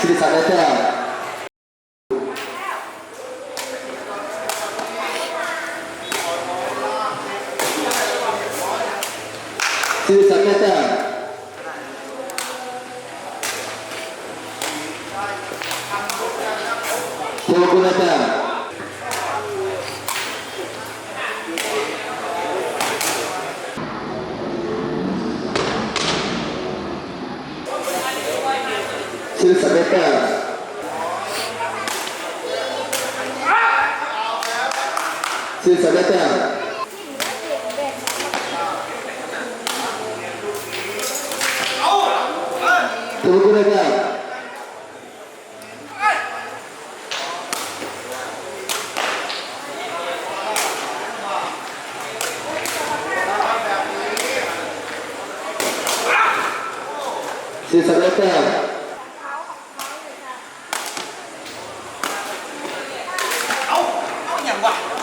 श्री सागत्या สิริศักดิ์ได้แต้มเทวกุล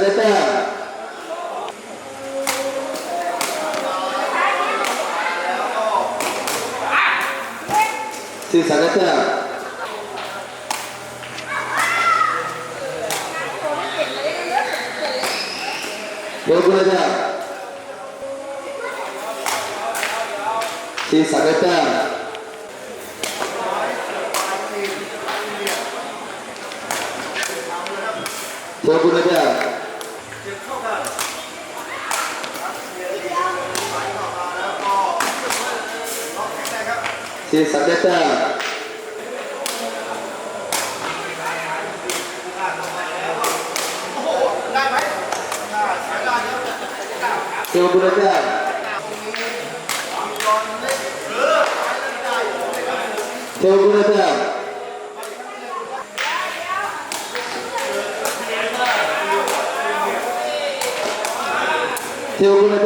ได้แต้มสิริ ศักดิ์ได้แต้มเอาเอาอ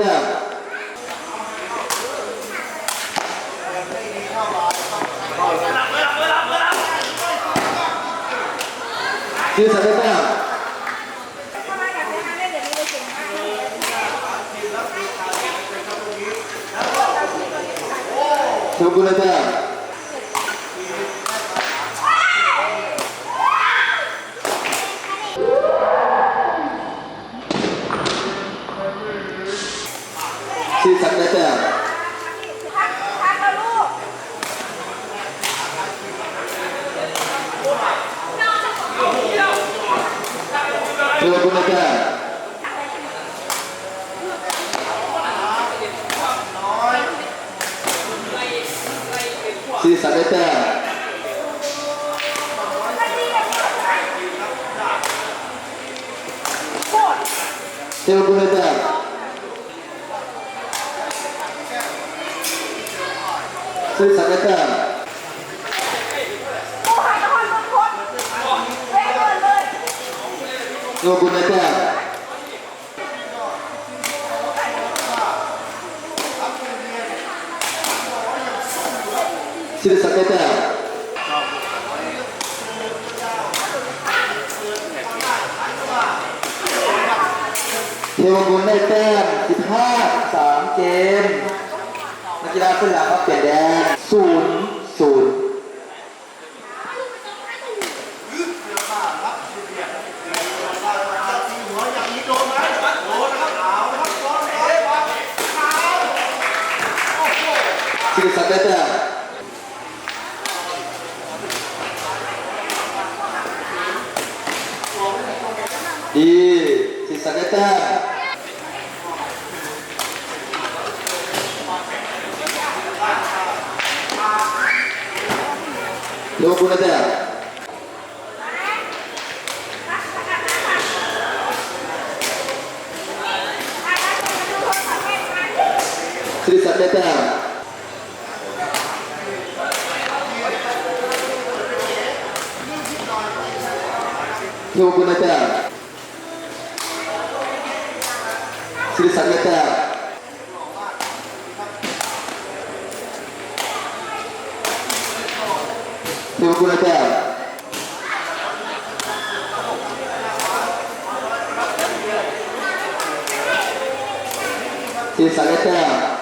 ย่า งวะเทวกุลได้แต้มเทวกุลได้แต้มเอาดีเทวกุลได้แต้มดีสิริศักดิ์ได้แต้มสิริศักดิ์ได้แต้มเทวกุลได้แต้มสิริศักดิ์ได้แต้มเทวกุลได้แต้มสิริศักดิ์ได้แต้ม ได้ไหม เทวกุลได้แต้มเทวกุลได้แต้มเทวกุลได้แต้มสิริศักดิ์ได้แต้มเทวกุลได้แต้มสิริศักดิ์ได้แต้ม เทวกุลได้แต้มสิริศักดิ์ได้แต้มเทวกุลได้แต้มสิริศักดิ์ได้แต้ม เทวกุลได้แต้มสิริศักดิ์ได้แต้มเทวกุลได้แต้ม15 3 เกมนักกีฬาคนหลังครับเปลี่ยนแดง0 0 หัวอย่างนี้โดนไหมโดนนะครับเอานะครับโดนเอ๊ะวะ สิริศักดิ์ได้แต้มดีสิสักดิ์ได้แต้มเทวกุณเด้แต้มสิริศักดิ์ได้แต้ม เทวกุลได้แต้มสิริศักดิ์ได้แต้มเทเทวกุลแต้มศิริศักดิ์ได้แต้มเทวกุลได้แต้มศิริศักดิ์ได้แต้มเทวกุลได้แต้มศิริศั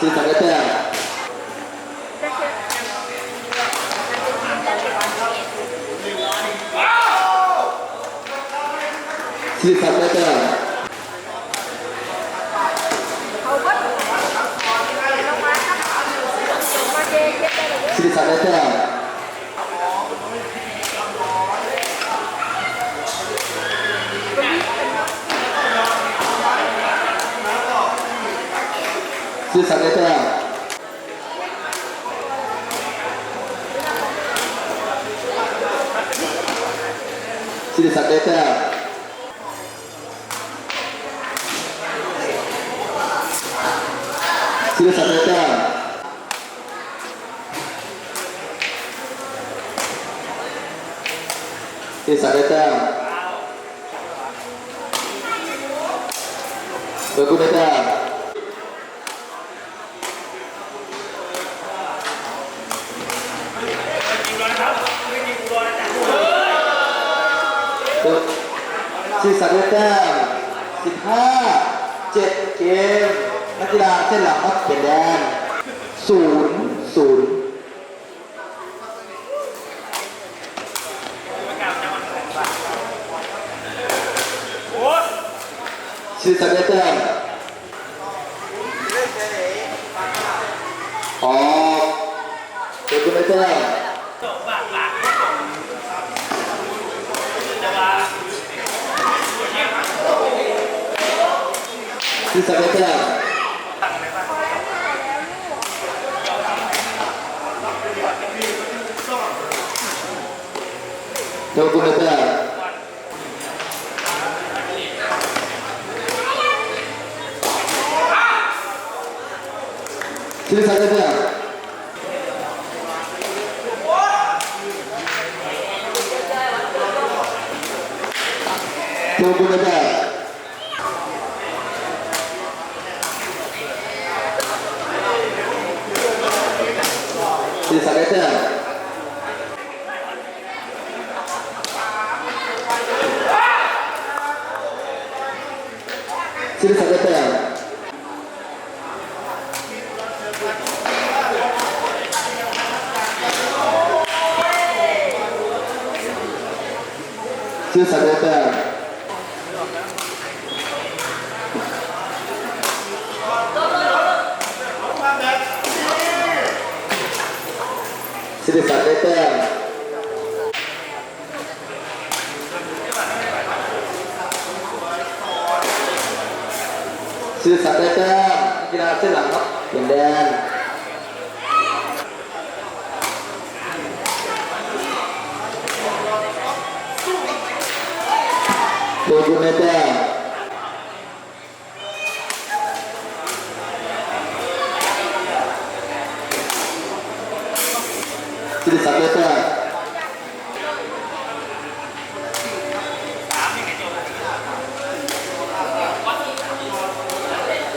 ออกเทวกุลได้แต้มศิริศักดิ์ได้แต้มศิริศักดิ์แต้มเขาก็ลงมาครับมาเจเย็บได้เลยศิริศักดิ์ได้แต้มศิริศักดิ์ได้แต้มศิริศักดิ์ได้แต้มศิริศักดิ์ได้แต้มที่สักได้แต้มเบอร์กุได้แต้มเบอร์ที่ สักได้แต้มสิบห้าเจ็ดเกม นักกีฬาเส้นหลังครับเปลี่ยนแดนศูนย์ศูนย์ชื่อสักได้แต้มออกเบอร์กุได้แต้ม ชื่อสักได้แต้มเบอร์กุได้แต้มชื่อสักได้แต้มเบอร์กุได้แต้มชื่อสักได้แต้ม ชื่อสักได้แต้มชื่อสั กได้แต้มชื่อสักได้แต้มชื่อสักได้แต้มนักกีฬาเส้นหลังครับเปลี่ยนแดนตัวคุณได้แต้มชื่อสักได้แต้ม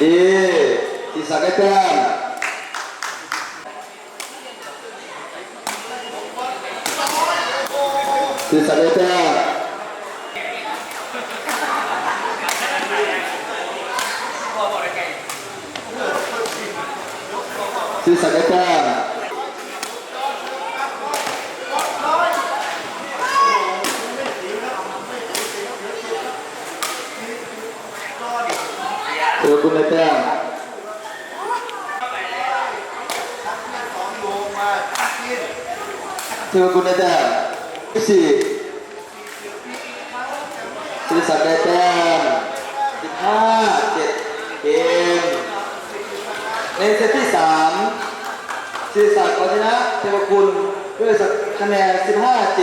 แต้มชื่อสักได้แต้ม เทวกุลได้แต้มเสียสักได้แต้มดีที่สักได้แต้มเศิริศักดิ์ได้แต้มศิริศักดิ์ได้แต้มเทวกุลได้แต้ม เทวกุลได้แต้มที่สี่ศิริศักได้แต้มสิบห้าเจ็ดเกมในเซตที่สามศิริศักดิ์เอาชนะเทวกุลด้วยคะแนนสิบห้าเจ็ด